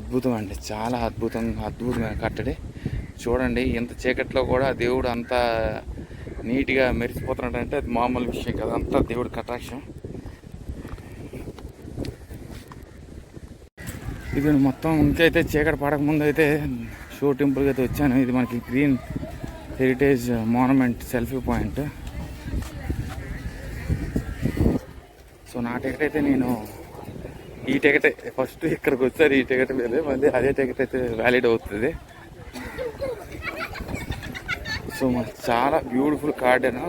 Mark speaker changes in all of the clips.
Speaker 1: అద్భుతం అండి చాలా అద్భుతం అద్భుతమైన కట్టడి. చూడండి ఇంత చీకట్లో కూడా దేవుడు అంత నీట్గా మెరిసిపోతున్నాడంటే అది మామూలు విషయం కదా. అంతా దేవుడి కటాక్షం. ఇది మొత్తం ఇంకైతే చీకటి పడక ముందు అయితే షో టెంపుల్కి అయితే వచ్చాను. ఇది మనకి green heritage monument selfie point. So నా టికెట్ అయితే నేను ఈ టికెట్ ఫస్ట్ ఇక్కడికి వచ్చారు ఈ టికెట్ లేదు మళ్ళీ అదే టికెట్ అయితే వ్యాలిడ్ అవుతుంది. సో మరి చాలా బ్యూటిఫుల్ గార్డెన్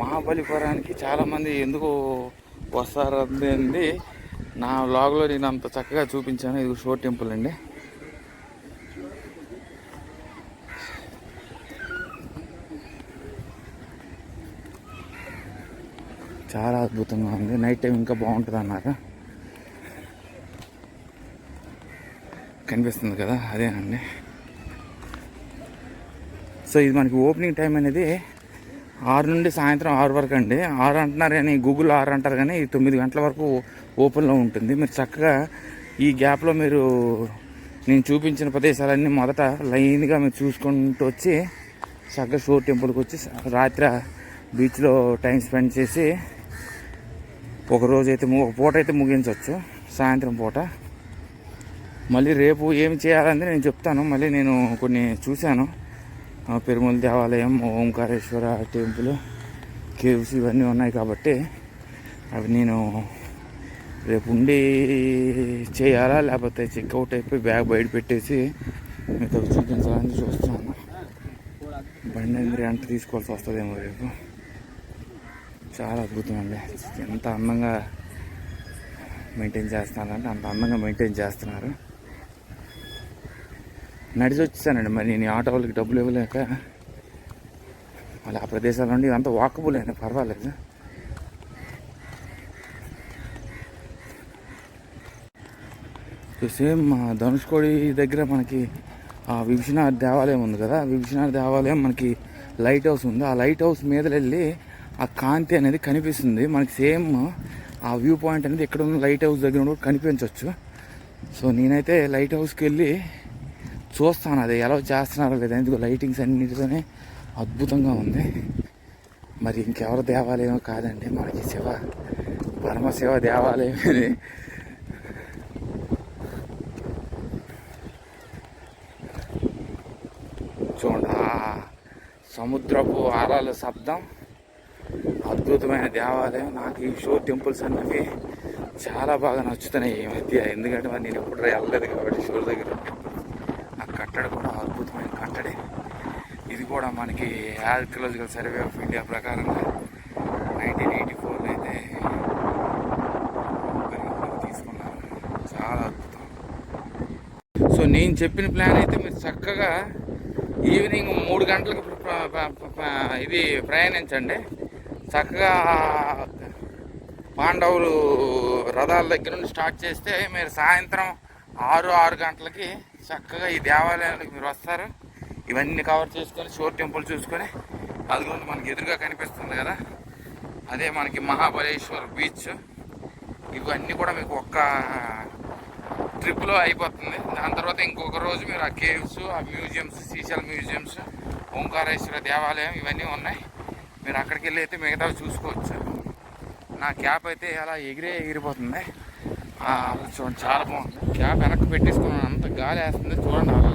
Speaker 1: మహాబలిపురానికి చాలామంది ఎందుకు వస్తారు నా వ్లాగ్లో నేను అంత చక్కగా చూపించాను. ఇది షో టెంపుల్ అండి. చాలా అద్భుతంగా ఉంది. నైట్ టైం ఇంకా బాగుంటుంది అన్నారు. కనిపిస్తుంది కదా అదేనండి. సో ఇది మనకి ఓపెనింగ్ టైం అనేది ఆరు నుండి సాయంత్రం ఆరు వరకు అండి. ఆరు అంటున్నారు కానీ గూగుల్ ఆరు అంటారు కానీ తొమ్మిది గంటల వరకు ఓపెన్లో ఉంటుంది. మీరు చక్కగా ఈ గ్యాప్లో మీరు నేను చూపించిన ప్రదేశాలన్నీ మొదట లైన్గా మీరు చూసుకుంటూ వచ్చి చక్కగా షో టెంపుల్కి వచ్చి రాత్రి బీచ్లో టైం స్పెండ్ చేసి ఒక రోజు అయితే ఒక పూట అయితే ముగించవచ్చు. సాయంత్రం పూట. మళ్ళీ రేపు ఏం చేయాలని నేను చెప్తాను. మళ్ళీ నేను కొన్ని చూశాను. పెరుమల దేవాలయం ఓంకారేశ్వర టెంపుల్ కేవ్స్ ఇవన్నీ ఉన్నాయి కాబట్టి అవి నేను రేపు ఉండి చేయాలా లేకపోతే చెక్అవుట్ అయిపోయి బ్యాగ్ బయట పెట్టేసి మీకు చూపించాలని చూస్తున్నాను. బండి అందరి అంట తీసుకోవాల్సి వస్తుందేమో రేపు. చాలా అద్భుతం అండి ఎంత అందంగా మెయింటైన్ చేస్తున్నారంటే అంత అందంగా మెయింటైన్ చేస్తున్నారు. నడిచి వచ్చేసానండి మరి నేను ఈ ఆటో వాళ్ళకి డబ్బులు ఇవ్వలేక మళ్ళీ ఆ ప్రదేశాల నుండి ఇదంతా వాకబుల్ అయినా పర్వాలేదు. సేమ్ మా ధనుష్కోడి దగ్గర మనకి ఆ విభీషణ దేవాలయం ఉంది కదా ఆ విభీషణ దేవాలయం మనకి లైట్ హౌస్ ఉంది. ఆ లైట్ హౌస్ మీద వెళ్ళి ఆ కాంతి అనేది కనిపిస్తుంది. మనకి సేమ్ ఆ వ్యూ పాయింట్ అనేది ఎక్కడ ఉన్న లైట్ హౌస్ దగ్గర కూడా కనిపించవచ్చు సో నేనైతే లైట్ హౌస్కి వెళ్ళి చూస్తాను అది ఎలా చేస్తున్నారో లేదా ఎందుకు లైటింగ్స్ అన్నిటితోనే అద్భుతంగా ఉంది. మరి ఇంకెవరు దేవాలయం కాదండి. మనకి శివ పరమశివ దేవాలయం ఇది. చూడండి. సముద్రపు ఆరాల శబ్దం. అద్భుతమైన దేవాలయం. నాకు ఈ షో టెంపుల్స్ అన్నవి చాలా బాగా నచ్చుతున్నాయి ఈ మధ్య. ఎందుకంటే మరి నేను ఎప్పుడు వెళ్ళలేదు కాబట్టి షో దగ్గర ఆ కట్టడ కూడా అద్భుతమైన కట్టడే ఇది కూడా మనకి ఆర్కియలాజికల్ సర్వే ఆఫ్ ఇండియా ప్రకారంగా. నైన్టీన్ ఎయిటీ ఫోర్లో అయితే తీసుకున్నాను తీసుకున్నారు. చాలా అద్భుతం. సో నేను చెప్పిన ప్లాన్ అయితే మీరు చక్కగా ఈవినింగ్ మూడు గంటలకు ఇది ప్రయాణించండి. చక్కగా పాండవులు రథాల దగ్గర నుండి స్టార్ట్ చేస్తే మీరు సాయంత్రం ఆరు ఆరు గంటలకి చక్కగా ఈ దేవాలయానికి మీరు వస్తారు. ఇవన్నీ కవర్ చేసుకొని షోర్ టెంపుల్ చూసుకొని అదిగోండి మనకి ఎదురుగా కనిపిస్తుంది కదా. అదే మనకి మహాబలేశ్వర్ బీచ్. ఇవన్నీ కూడా మీకు ఒక్క ట్రిప్లో అయిపోతుంది. దాని తర్వాత ఇంకొక రోజు మీరు ఆ కేవ్స్ ఆ మ్యూజియంస్ శ్రీశైలం మ్యూజియంస్ ఓంకారేశ్వర దేవాలయం ఇవన్నీ ఉన్నాయి. మీరు అక్కడికి వెళ్ళి అయితే మిగతావి చూసుకోవచ్చు. నా క్యాప్ అయితే అలా ఎగిరే ఎగిరిపోతుంది. చూడండి చాలా బాగుంది. క్యాప్ వెనక్కి పెట్టేసుకున్నాను. అంత గాలి వేస్తుంది. చూడండి అలా.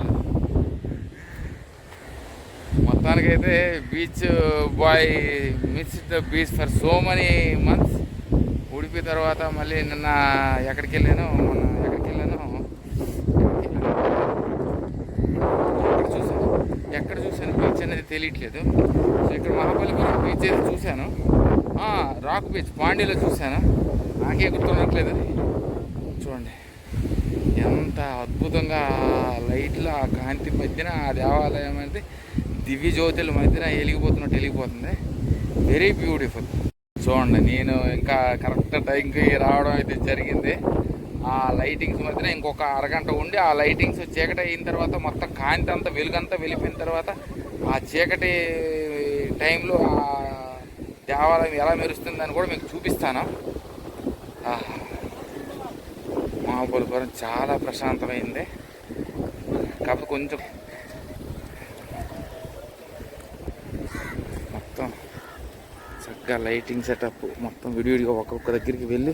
Speaker 1: మొత్తానికైతే beach boy miss the beach for so many months. Udupi తర్వాత మళ్ళీ నిన్న ఎక్కడికి వెళ్ళాను మొన్న ఎక్కడికి వెళ్ళాను ఎక్కడ చూసాను ఎక్కడ చూసాను బీచ్ అనేది తెలియట్లేదు. సో ఇక్కడ మహాబలిపురం బీచ్ అయితే చూశాను. రాక్ బీచ్ పాండీలో చూశాను. నాకే గుర్తున్నట్లేదు అది. చూడండి. ఎంత అద్భుతంగా లైట్ల ఆ కాంతి మధ్యన ఆ దేవాలయం అనేది దివ్య జ్యోతుల మధ్యన వెలిగిపోతున్నట్టు వెలిగిపోతుంది వెరీ బ్యూటిఫుల్ చూడండి నేను ఇంకా కరెక్ట్ టైంకి రావడం అయితే జరిగింది. ఆ లైటింగ్స్ మధ్యన ఇంకొక అరగంట ఉండి ఆ లైటింగ్స్ చీకటి అయిన తర్వాత మొత్తం కాంతి అంతా వెలుగంతా వెళ్ళిపోయిన తర్వాత ఆ చీకటి టైంలో ఆ దేవాలయం ఎలా మెరుస్తుందని కూడా మీకు చూపిస్తాను. మా మహాబలిపురం చాలా ప్రశాంతమైంది. కాకపోతే కొంచెం మొత్తం చక్కగా లైటింగ్ సెటప్ మొత్తం విడివిడిగా ఒక్కొక్క దగ్గరికి వెళ్ళి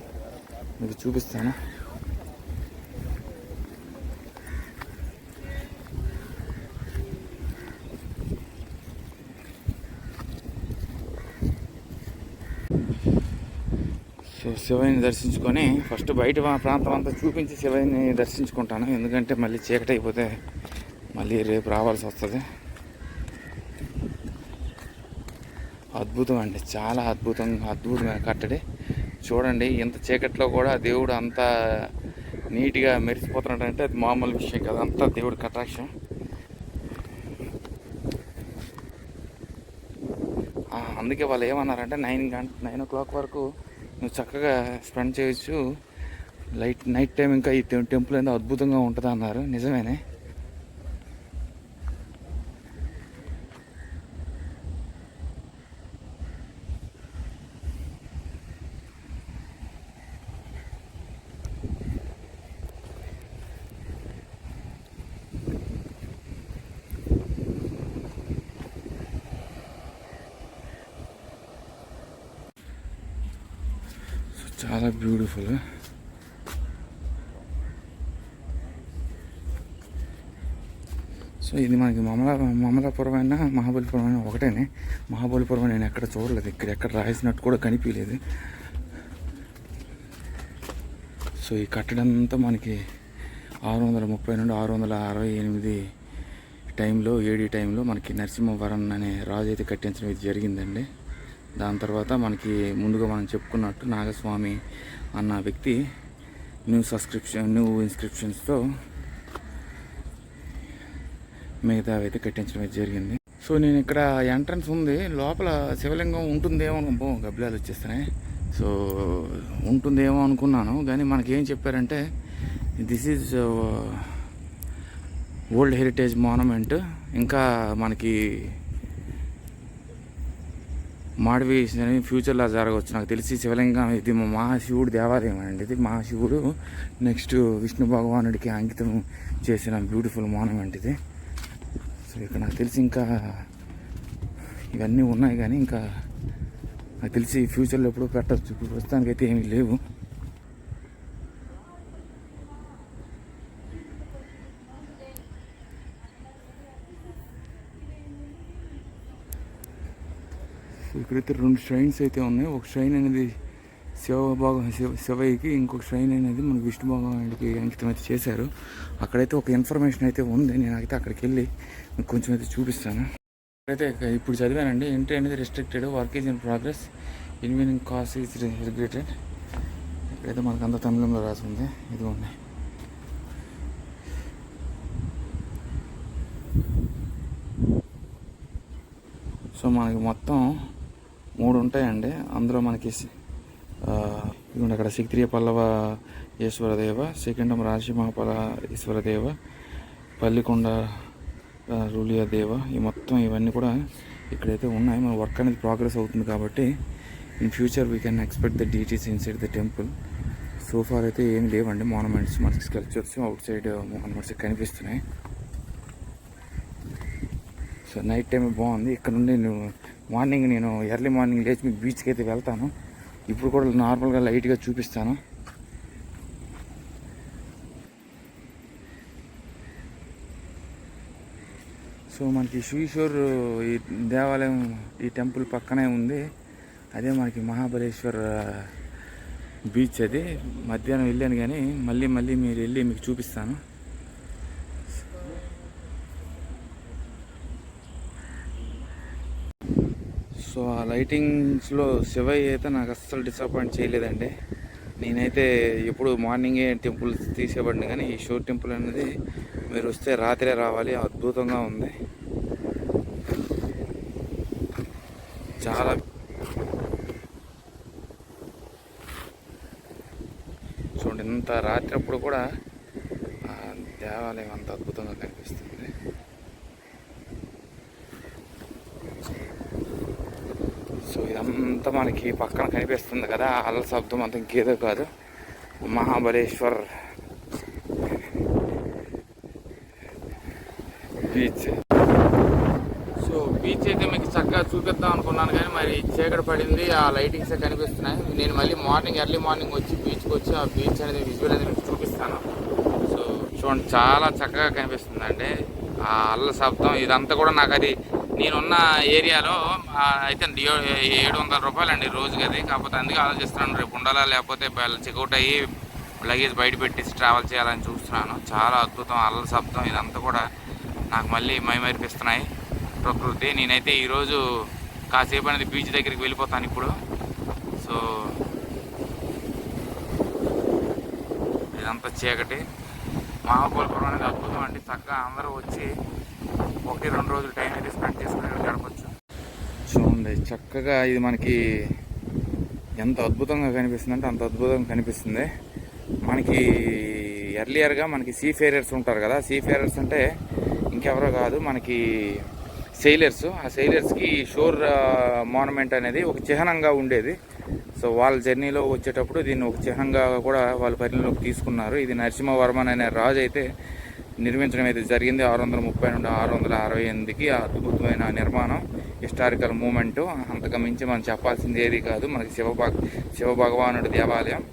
Speaker 1: మీకు చూపిస్తాను. సో శివయ్యని దర్శించుకొని ఫస్ట్ బయట మా ప్రాంతం అంతా చూపించి శివయ్యని దర్శించుకుంటాను. ఎందుకంటే మళ్ళీ చీకటి అయిపోతే మళ్ళీ రేపు రావాల్సి వస్తుంది. అద్భుతం అండి చాలా అద్భుతంగా అద్భుతమైన కట్టడి. చూడండి ఇంత చీకట్లో కూడా దేవుడు అంత నీట్గా మెరిసిపోతున్నాడంటే అది మామూలు విషయం కదా. అంతా దేవుడి కటాక్షం. అందుకే వాళ్ళు ఏమన్నారంటే నైన్ గంట నైన్ ఓ క్లాక్ వరకు నువ్వు చక్కగా స్పెండ్ చేయొచ్చు. లైట్ నైట్ టైం ఇంకా ఈ టెంపుల్ ఏందో అద్భుతంగా ఉంటుంది అన్నారు నిజమేనే సో చాలా బ్యూటిఫుల్. సో ఇది మనకి మమలా మమలాపురం అయినా మహాబలిపురం అయినా ఒకటేనే. మహాబలిపురం నేను ఎక్కడ చూడలేదు ఇక్కడ ఎక్కడ రాసినట్టు కూడా కనిపించలేదు. సో ఈ కట్టడం అంతా మనకి ఆరు వందల ముప్పై నుండి ఆరు వందల అరవై ఎనిమిది టైంలో ఏడి టైంలో మనకి నరసింహవరం అనే రాజు అయితే కట్టించడం ఇది జరిగిందండి. దాని తర్వాత మనకి ముందుగా మనం చెప్పుకున్నట్టు నాగస్వామి అన్న వ్యక్తి న్యూ సబ్స్క్రిప్షన్ న్యూ ఇన్స్క్రిప్షన్స్తో మిగతా అయితే కట్టించడం అయితే జరిగింది. సో నేను ఇక్కడ ఎంట్రన్స్ ఉంది. లోపల శివలింగం ఉంటుందేమో అనుకో గబ్బిలాలు వచ్చేస్తున్నాయి. సో ఉంటుందేమో అనుకున్నాను. కానీ మనకేం చెప్పారంటే this is world heritage monument ఇంకా మనకి మాడవి ఫ్యూచర్లో జరగవచ్చు. నాకు తెలిసి శివలింగం ఇది మా మహాశివుడు దేవాలయం అండి. ఇది మహాశివుడు నెక్స్ట్ విష్ణు భగవానుడికి అంకితం చేసిన బ్యూటిఫుల్ మానుమెంట్ ఇది. సో ఇక్కడ నాకు తెలిసి ఇంకా ఇవన్నీ ఉన్నాయి కానీ ఇంకా నాకు తెలిసి ఫ్యూచర్లో ఎప్పుడూ పెట్టచ్చు ఇప్పుడు ప్రస్తుతానికైతే ఏమీ లేవు సో ఇక్కడైతే రెండు ష్రైన్స్ అయితే ఉన్నాయి. ఒక ష్రైన్ అనేది శివ భాగం శివ శివయ్యకి ఇంకొక ష్రైన్ అనేది మన విష్ణు భగవానుడికి అంకితం అయితే చేశారు. అక్కడైతే ఒక ఇన్ఫర్మేషన్ అయితే ఉంది. నేను అయితే అక్కడికి వెళ్ళి కొంచెం అయితే చూపిస్తాను. అయితే ఇప్పుడు చదివానండి. ఎంట్రీ అనేది restricted work is in progress inconvenience caused is regretted ఇక్కడైతే మనకు అంత తమిళంలో రాసి ఉంది ఇది ఉంది సో మనకి మొత్తం మూడు ఉంటాయండి అందులో మనకి ఆ, ఇదిగోండి అక్కడ సిక్త్రియ పల్లవ ఈశ్వరదేవ సెకండ్ రాజమహాపల ఈశ్వరదేవ పల్లికొండ రూలియా దేవ ఈ మొత్తం ఇవన్నీ కూడా ఇక్కడైతే ఉన్నాయి. మన వర్క్ అనేది ప్రోగ్రెస్ అవుతుంది కాబట్టి in future we can expect the details inside the temple. So far అయితే ఏం లేవండి. మానుమెంట్స్ మనకి స్కల్ప్చర్స్ అవుట్ సైడ్ మానుమెంట్స్ కనిపిస్తున్నాయి. సో నైట్ టైం బాగుంది. ఇక్కడ నుండి నేను మార్నింగ్ నేను ఎర్లీ మార్నింగ్ లేచి మీకు బీచ్కి అయితే వెళ్తాను. ఇప్పుడు కూడా నార్మల్గా లైట్గా చూపిస్తాను. సో మనకి శ్రీశ్వర్ ఈ దేవాలయం ఈ టెంపుల్ పక్కనే ఉంది. అదే మనకి మహాబలేశ్వర్ బీచ్ అది. మధ్యాహ్నం వెళ్ళాను కానీ మళ్ళీ మళ్ళీ మీరు వెళ్ళి మీకు చూపిస్తాను. సో ఆ లైటింగ్స్లో శివయ్య అయితే నాకు అస్సలు డిసప్పాయింట్ చేయలేదండి. నేనైతే ఎప్పుడు మార్నింగే టెంపుల్ తీసేవాడిని కానీ ఈ షో టెంపుల్ అనేది మీరు వస్తే రాత్రే రావాలి అద్భుతంగా ఉంది. చాలా చూడండి ఇంత రాత్రి అప్పుడు కూడా దేవాలయం అంత అద్భుతంగా కనిపిస్తుంది సో అంతా మనకి పక్కన కనిపిస్తుంది కదా అల్ల శబ్దం అంత ఇంకేదో కాదు. మహాబలేశ్వర్. బీచ్. సో బీచ్ అయితే మీకు చక్కగా చూపిద్దాం అనుకున్నాను కానీ మరి చీకటి పడింది ఆ లైటింగ్స్ కనిపిస్తున్నాయి. నేను మళ్ళీ మార్నింగ్ ఎర్లీ మార్నింగ్ వచ్చి బీచ్కి వచ్చి ఆ బీచ్ అనేది విజువల్ అనేది మీకు చూపిస్తాను. సో చూడండి చాలా చక్కగా కనిపిస్తుంది అండి ఆ అల్ల శబ్దం ఇదంతా కూడా నాకు అది నేనున్న ఏరియాలో అయితే ఏ- ఏడు వందల రూపాయలు అండి రోజుకి అది కాకపోతే అందుకే ఆలోచిస్తున్నాను రేపు ఉండాలా లేకపోతే చెక్అవుట్ అయ్యి లగేజ్ బయట పెట్టేసి ట్రావెల్ చేయాలని చూస్తున్నాను. చాలా అద్భుతం అల్ల శబ్దం ఇదంతా కూడా నాకు మళ్ళీ మైమరిపిస్తున్నాయి. ప్రకృతి నేనైతే ఈరోజు కాసేపు అనేది బీచ్ దగ్గరికి వెళ్ళిపోతాను ఇప్పుడు. సో ఇదంతా చీకటి. మహాబలిపురం అనేది అద్భుతం అండి. చక్కగా అందరూ వచ్చి ఒకటి రెండు రోజులు టైం అయితే స్పెండ్ చేసుకుని ఇక్కడ గడపచ్చు చూడండి చక్కగా ఇది మనకి ఎంత అద్భుతంగా కనిపిస్తుంది అంటే అంత అద్భుతంగా కనిపిస్తుంది. మనకి ఎర్లియర్గా మనకి సీ ఫేరర్స్ ఉంటారు కదా సీ ఫేరర్స్ అంటే ఇంకెవరో కాదు మనకి సెయిలర్స్ ఆ సెయిలర్స్కి షోర్ మానుమెంట్ అనేది ఒక చిహ్నంగా ఉండేది. సో వాళ్ళ జర్నీలో వచ్చేటప్పుడు దీన్ని ఒక చిహ్నంగా కూడా వాళ్ళ పరిధిలోకి తీసుకున్నారు. ఇది నరసింహవర్మన్ అనే రాజు అయితే నిర్మించడం అయితే జరిగింది. ఆరు వందల ముప్పై నుండి ఆరు వందల అరవై ఎనిమిదికి అద్భుతమైన నిర్మాణం హిస్టారికల్ మూమెంట్. అంతకు మించి మనం చెప్పాల్సింది ఏది కాదు. మనకి శివభగ శివభగవానుడి దేవాలయం.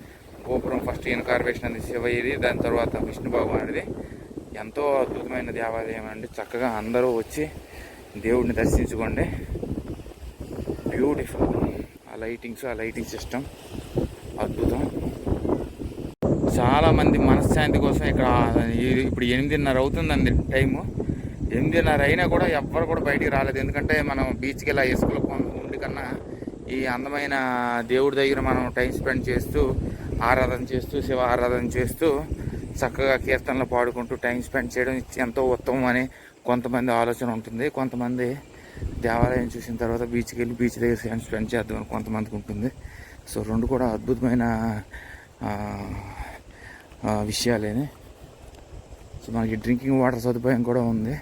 Speaker 1: గోపురం ఫస్ట్ ఇన్కార్వేషన్ అనేది శివయ్యది. దాని తర్వాత విష్ణు భగవానుడిది. ఎంతో అద్భుతమైన దేవాలయం అండి. చక్కగా అందరూ వచ్చి దేవుడిని దర్శించుకోండి. బ్యూటిఫుల్. ఆ లైటింగ్స్ ఆ లైటింగ్ సిస్టమ్ అద్భుతం. చాలామంది మనశ్శాంతి కోసం ఇక్కడ ఇప్పుడు ఎనిమిదిన్నర అవుతుందండి టైము. ఎనిమిదిన్నర అయినా కూడా ఎవ్వరు కూడా బయటికి రాలేదు. ఎందుకంటే మనం బీచ్కి ఇలా ఇసుకలో ఉండి కన్నా ఈ అందమైన దేవుడి దగ్గర మనం టైం స్పెండ్ చేస్తూ ఆరాధన చేస్తూ శివ ఆరాధన చేస్తూ చక్కగా కీర్తనలు పాడుకుంటూ టైం స్పెండ్ చేయడం ఎంతో ఉత్తమం అని కొంతమంది ఆలోచన ఉంటుంది. కొంతమంది దేవాలయం చూసిన తర్వాత బీచ్కి వెళ్ళి బీచ్ దగ్గర టైం స్పెండ్ చేద్దామని కొంతమందికి ఉంటుంది. సో రెండు కూడా అద్భుతమైన విషయాలేని. సో మనకి డ్రింకింగ్ వాటర్ సదుపాయం కూడా ఉంది.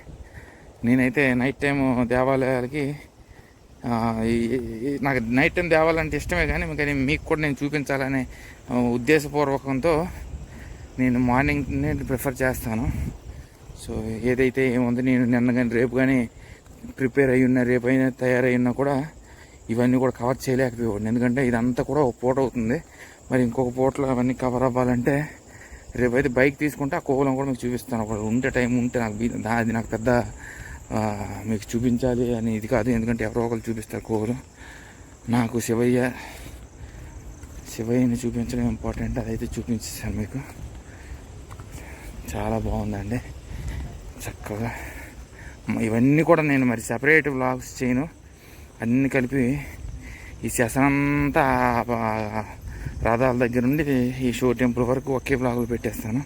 Speaker 1: నేనైతే నైట్ టైం దేవాలయాలకి నాకు నైట్ టైం దేవాలంటే ఇష్టమే కానీ కానీ మీకు కూడా నేను చూపించాలనే ఉద్దేశపూర్వకంతో నేను మార్నింగ్ నేను ప్రిఫర్ చేస్తాను. సో ఏదైతే ఏముంది నేను నిన్న కానీ రేపు కానీ ప్రిపేర్ అయ్యి ఉన్న రేపు అయినా తయారై ఉన్నా కూడా ఇవన్నీ కూడా కవర్ చేయలేకపోయాడు ఎందుకంటే ఇదంతా కూడా ఒక పూట అవుతుంది. మరి ఇంకొక పూటలో అవన్నీ కవర్ అవ్వాలంటే రేపైతే బైక్ తీసుకుంటే ఆ కోవలం కూడా మీకు చూపిస్తాను. అక్కడ ఉంటే టైం ఉంటే నాకు అది నాకు పెద్ద మీకు చూపించాలి అని ఇది కాదు. ఎందుకంటే ఎవరో ఒకరు చూపిస్తారు కోవలం నాకు శివయ్య శివయ్యని చూపించడం ఇంపార్టెంట్ అదైతే చూపించేసాను మీకు. చాలా బాగుందండి. చక్కగా. ఇవన్నీ కూడా నేను మరి సపరేట్ బ్లాగ్స్ చేయను. అన్నీ కలిపి ఈ సెషన్ అంతా రాధాల రథాల దగ్గర నుండి ఈ షో టెంపుల్ వరకు ఒకే బ్లాగులు పెట్టేస్తాను.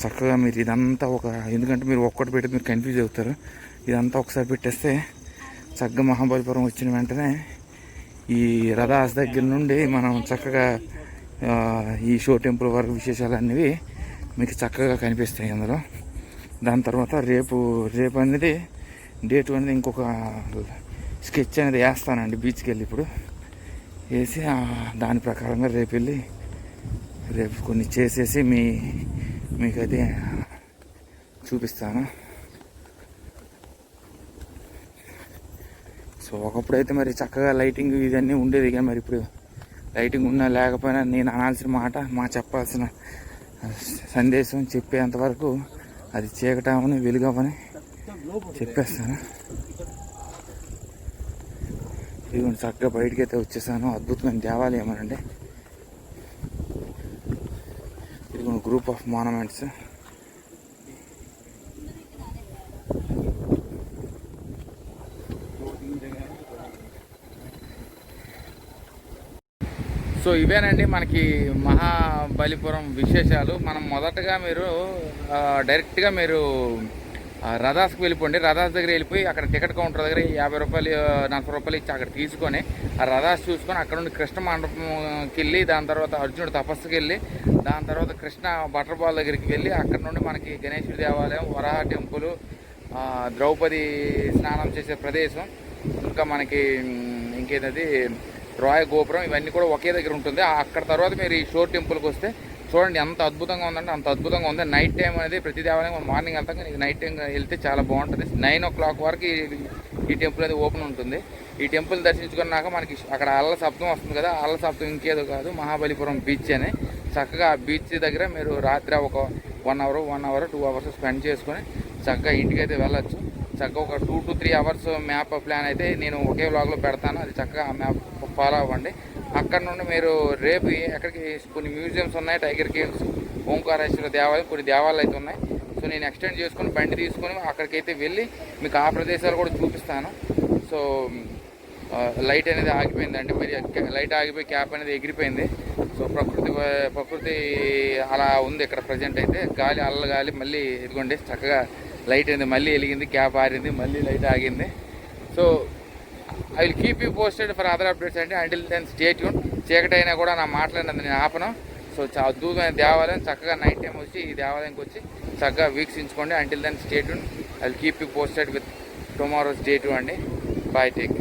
Speaker 1: చక్కగా మీరు ఇదంతా ఒక ఎందుకంటే మీరు ఒక్కటి పెడితే మీరు కన్ఫ్యూజ్ అవుతారు. ఇదంతా ఒకసారి పెట్టేస్తే చక్కగా మహాబలిపురం వచ్చిన వెంటనే ఈ రథాస్ దగ్గర నుండి మనం చక్కగా ఈ షో టెంపుల్ వరకు విశేషాలు అనేవి మీకు చక్కగా కనిపిస్తాయి అందులో. దాని తర్వాత రేపు రేపు అనేది డేట్ అనేది ఇంకొక స్కెచ్ అనేది వేస్తానండి బీచ్కి వెళ్ళి ఇప్పుడు. వేసి దాని ప్రకారంగా రేపు వెళ్ళి రేపు కొన్ని చేసేసి మీ మీకు అది చూపిస్తాను. సో ఒకప్పుడైతే మరి చక్కగా లైటింగ్ ఇవన్నీ ఉండేది కానీ మరి ఇప్పుడు లైటింగ్ ఉన్నా లేకపోయినా నేను అనాల్సిన మాట మా చెప్పాల్సిన సందేశం చెప్పేంతవరకు అది చీకటమని వెలుగవని చెప్పేస్తాను. ఇదిగోండి చక్కగా బయటికి అయితే వచ్చేసాను. అద్భుతమైన దేవాలయం అనండి. ఇదిగోండి గ్రూప్ ఆఫ్ మానమెంట్స్ సో ఇవేనండి మనకి మహాబలిపురం విశేషాలు. మనం మొదటగా మీరు డైరెక్ట్గా మీరు రథాస్కి వెళ్ళిపోండి. రథాస్ దగ్గర వెళ్ళిపోయి అక్కడ టికెట్ కౌంటర్ దగ్గర యాభై రూపాయలు నలభై రూపాయలు ఇచ్చి అక్కడ తీసుకొని ఆ రథాస్ చూసుకొని అక్కడ నుండి కృష్ణ మండపంకి వెళ్ళి దాని తర్వాత అర్జునుడు తపస్సుకి వెళ్ళి దాని తర్వాత కృష్ణ బటర్ బాల్ దగ్గరికి వెళ్ళి అక్కడ నుండి మనకి గణేశుడి దేవాలయం వరాహ టెంపుల్ ద్రౌపది స్నానం చేసే ప్రదేశం ఇంకా మనకి ఇంకేదది రాయ గోపురం ఇవన్నీ కూడా ఒకే దగ్గర ఉంటుంది. అక్కడ తర్వాత మీరు ఈ షోర్ టెంపుల్కి వస్తే చూడండి ఎంత అద్భుతంగా ఉందంటే అంత అద్భుతంగా ఉంది. నైట్ టైం అనేది ప్రతి దేవాలయం మార్నింగ్ వెళ్తాం కానీ నైట్ టైం వెళ్తే చాలా బాగుంటుంది. నైన్ ఓ క్లాక్ వరకు ఈ- టెంపుల్ అనేది ఓపెన్ ఉంటుంది. ఈ టెంపుల్ దర్శించుకున్నాక మనకి అక్కడ అల్ల శబ్దం వస్తుంది కదా అల్ల శబ్దం ఇంకేదో కాదు మహాబలిపురం బీచ్ అని. చక్కగా ఆ బీచ్ దగ్గర మీరు రాత్రి ఒక one hour one hour two hours spend చేసుకొని చక్కగా ఇంటికి అయితే వెళ్ళొచ్చు. చక్కగా ఒక two to three hours map plan అయితే నేను ఒకే వ్లాగ్లో పెడతాను. అది చక్కగా ఆ మ్యాప్ ఫాలో అవ్వండి. అక్కడ నుండి మీరు రేపు ఎక్కడికి కొన్ని మ్యూజియంస్ ఉన్నాయి టైగర్ కేవ్స్ ఓంకారేశ్వర దేవాలయం కొన్ని దేవాలయాలు అయితే ఉన్నాయి. సో నేను ఎక్స్టెండ్ చేసుకొని బండి తీసుకొని అక్కడికైతే వెళ్ళి మీకు ఆ ప్రదేశాలు కూడా చూపిస్తాను. సో లైట్ అనేది ఆగిపోయిందండి. మరి లైట్ ఆగిపోయి క్యాప్ అనేది ఎగిరిపోయింది. సో ప్రకృతి ప్రకృతి అలా ఉంది ఇక్కడ ప్రజెంట్ అయితే. గాలి అల్ల గాలి మళ్ళీ ఇదిగోండి చక్కగా లైట్ అనేది మళ్ళీ వెలిగింది క్యాప్ ఆరింది మళ్ళీ లైట్ ఆగింది. So I will keep you posted for other updates అండి. అంటిల్ దెన్ స్టేట్ యూన్ చీకటి కూడా నా మాట్లాడినందుకు నేను ఆపను. సో అద్భుతమైన దేవాలయం చక్కగా నైట్ టైం వచ్చి ఈ దేవాలయంకి వచ్చి చక్కగా వీక్షించుకోండి. Until then stay Yoon I will keep you posted with tomorrow's day అండి. Bye take